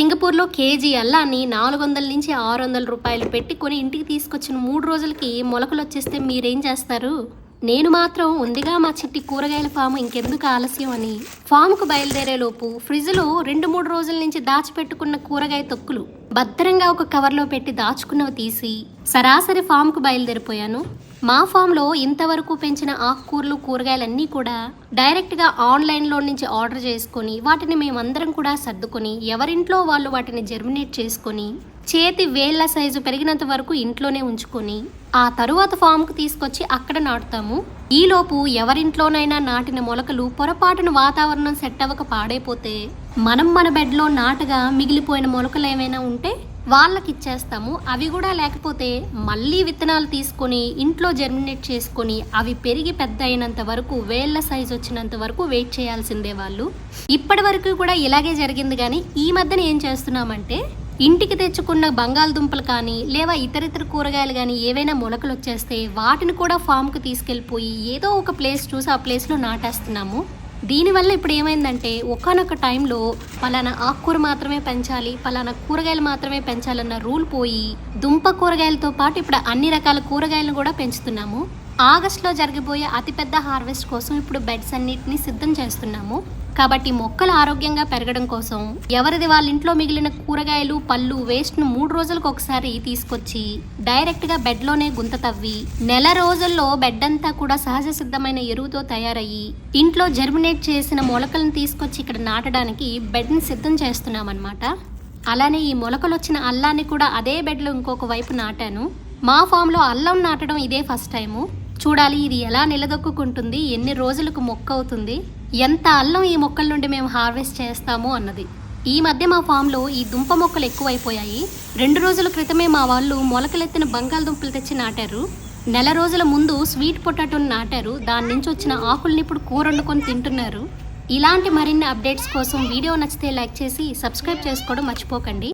సింగపూర్లో కేజీ అల్లాన్ని నాలుగు వందల నుంచి ఆరు వందల రూపాయలు పెట్టి కొని ఇంటికి తీసుకొచ్చిన మూడు రోజులకి మొలకలు వచ్చేస్తే మీరేం చేస్తారు? నేను మాత్రం ఉందిగా మా చిట్టి కూరగాయల ఫామ్ ఇంకెందుకు ఆలస్యం అని. ఫామ్కు బయలుదేరేలోపు ఫ్రిడ్జ్లో రెండు మూడు రోజుల నుంచి దాచిపెట్టుకున్న కూరగాయ తొక్కులు భద్రంగా ఒక కవర్లో పెట్టి దాచుకున్నవి తీసి సరాసరి ఫామ్కు బయలుదేరిపోయాను. మా ఫామ్లో ఇంతవరకు పెంచిన ఆకుకూరలు కూరగాయలన్నీ కూడా డైరెక్ట్గా ఆన్లైన్లో నుంచి ఆర్డర్ చేసుకొని వాటిని మేమందరం కూడా సర్దుకొని ఎవరింట్లో వాళ్ళు వాటిని జర్మినేట్ చేసుకొని చేతి వేళ్ళ సైజు పెరిగినంత వరకు ఇంట్లోనే ఉంచుకొని ఆ తరువాత ఫామ్కు తీసుకొచ్చి అక్కడ నాటుతాము. ఈలోపు ఎవరింట్లోనైనా నాటిన మొలకలు పొరపాటున వాతావరణం సెట్ అవ్వక పాడైపోతే మనం మన బెడ్లో నాటగా మిగిలిపోయిన మొలకలు ఏమైనా ఉంటే వాళ్ళకి ఇచ్చేస్తాము అవి కూడా లేకపోతే మళ్ళీ విత్తనాలు తీసుకొని ఇంట్లో జర్మినేట్ చేసుకొని అవి పెరిగి పెద్ద అయినంత వరకు వేళ్ళ సైజు వచ్చినంత వరకు వెయిట్ చేయాల్సిందే వాళ్ళు. ఇప్పటి వరకు కూడా ఇలాగే జరిగింది కానీ ఈ మధ్యన ఏం చేస్తున్నామంటే ఇంటికి తెచ్చుకున్న బంగాళదుంపలు కానీ లేదా ఇతరితర కూరగాయలు కానీ ఏవైనా మొలకలు వచ్చేస్తే వాటిని కూడా ఫామ్కి తీసుకెళ్ళిపోయి ఏదో ఒక ప్లేస్ చూసి ఆ ప్లేస్లో నాటేస్తున్నాము. దీనివల్ల ఇప్పుడు ఏమైందంటే ఒకనొక టైంలో పలానా ఆకుకూర మాత్రమే పెంచాలి పలానా కూరగాయలు మాత్రమే పెంచాలన్న రూల్ పోయి దుంప కూరగాయలతో పాటు ఇప్పుడు అన్ని రకాల కూరగాయలను కూడా పెంచుతున్నాము. ఆగస్టులో జరగబోయే అతిపెద్ద హార్వెస్ట్ కోసం ఇప్పుడు బెడ్స్ అన్నిటిని సిద్ధం చేస్తున్నాము. కాబట్టి మొక్కలు ఆరోగ్యంగా పెరగడం కోసం ఎవరిది వాళ్ళ ఇంట్లో మిగిలిన కూరగాయలు పళ్ళు వేస్ట్ను మూడు రోజులకు ఒకసారి తీసుకొచ్చి డైరెక్ట్గా బెడ్లోనే గుంత తవ్వి నెల రోజుల్లో బెడ్ అంతా కూడా సహజ సిద్ధమైన ఎరువుతో తయారయ్యి ఇంట్లో జర్మినేట్ చేసిన మొలకలను తీసుకొచ్చి ఇక్కడ నాటడానికి బెడ్ని సిద్ధం చేస్తున్నామన్నమాట. అలానే ఈ మొలకలు వచ్చిన అల్లాన్ని కూడా అదే బెడ్లో ఇంకొక వైపు నాటాను. మా ఫామ్లో అల్లం నాటడం ఇదే ఫస్ట్ టైము. చూడాలి ఇది ఎలా నిలదొక్కుంటుంది ఎన్ని రోజులకు మొక్క అవుతుంది ఎంత అల్లం ఈ మొక్కల నుండి మేము హార్వెస్ట్ చేస్తాము అన్నది. ఈ మధ్య మా ఫామ్లో ఈ దుంప మొక్కలు ఎక్కువైపోయాయి. రెండు రోజుల క్రితమే మా వాళ్ళు మొలకలెత్తిన బంగాళదుంపలు తెచ్చి నాటారు. నెల రోజుల ముందు స్వీట్ పొటాటోని నాటారు. దాని నుంచి వచ్చిన ఆకుల్ని ఇప్పుడు కూర వండుకొని తింటున్నారు. ఇలాంటి మరిన్ని అప్డేట్స్ కోసం వీడియో నచ్చితే లైక్ చేసి సబ్స్క్రైబ్ చేసుకోవడం మర్చిపోకండి.